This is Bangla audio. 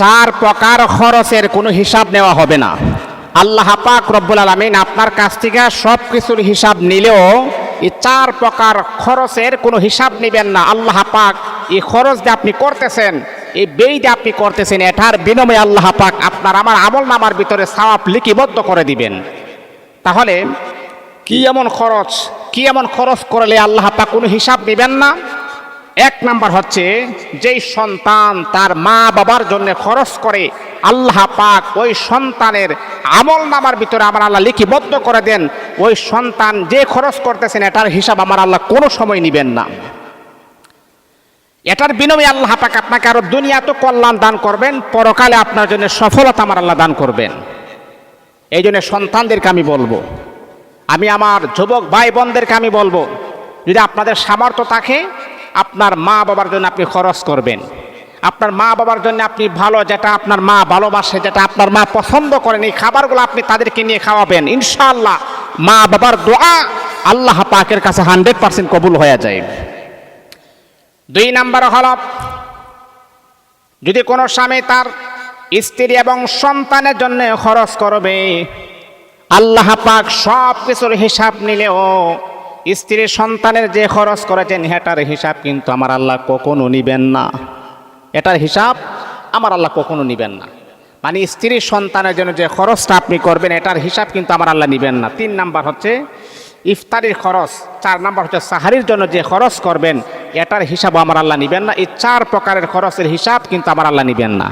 চার প্রকার খরচের কোনো হিসাব নেওয়া হবে না। আল্লাহ পাক রব্বুল আলমিন আপনার কাছ থেকে সব কিছুর হিসাব নিলেও এই চার প্রকার খরচের কোনো হিসাব নেবেন না। আল্লাহ পাক এই খরচ যে আপনি করতেছেন, এই বেই যে আপনি করতেছেন, এটার বিনিময়ে আল্লাহ পাক আপনার আমার আমল নামার ভিতরে সাওয়াব লিপিবদ্ধ করে দিবেন। তাহলে কি এমন খরচ, কি এমন খরচ করলে আল্লাহ পাক কোনো হিসাব নেবেন না? এক নাম্বার হচ্ছে, যেই সন্তান তার মা বাবার জন্য খরচ করে, আল্লাহ পাক ওই সন্তানের আমল নামার ভিতরে আমার আল্লাহ লিখিবদ্ধ করে দেন, ওই সন্তান যে খরচ করতেছেন এটার হিসাব আমার আল্লাহ কোনো সময় নেবেন না। এটার বিনিময়ে আল্লাহ পাক আপনাকে আরও দুনিয়াতে কল্যাণ দান করবেন, পরকালে আপনার জন্য সফলতা আমার আল্লাহ দান করবেন। এই জন্য সন্তানদেরকে আমি বলব, আমি আমার যুবক ভাই বোনদেরকে আমি বলব, যদি আপনাদের সামর্থ্য থাকে আপনার মা বাবার জন্য আপনি খরচ করবেন। আপনার মা বাবার জন্য আপনি ভালো, যেটা আপনার মা ভালোবাসে, যেটা আপনার মা পছন্দ করেন, এই খাবারগুলো আপনি তাদেরকে নিয়ে খাওয়াবেন। ইনশাআল্লাহ মা বাবার দোয়া আল্লাহ পাকের কাছে হান্ড্রেড পার্সেন্ট কবুল হয়ে যায়। দুই নাম্বার হল, যদি কোনো স্বামী তার স্ত্রী এবং সন্তানের জন্য খরচ করবে, আল্লাহ পাক সব কিছুর হিসাব নিলেও স্ত্রীর সন্তানের যে খরচ করেছেন, এটার হিসাব কিন্তু আমার আল্লাহ কখনো নিবেন না। এটার হিসাব আমার আল্লাহ কখনো নিবেন না। মানে স্ত্রীর সন্তানের জন্য যে খরচটা আপনি করবেন, এটার হিসাব কিন্তু আমার আল্লাহ নিবেন না। তিন নাম্বার হচ্ছে, ইফতারির খরচ। চার নাম্বার হচ্ছে, সাহারির জন্য যে খরচ করবেন, এটার হিসাব আমার আল্লাহ নিবেন না। এই চার প্রকারের খরচের হিসাব কিন্তু আমার আল্লাহ নিবেন না।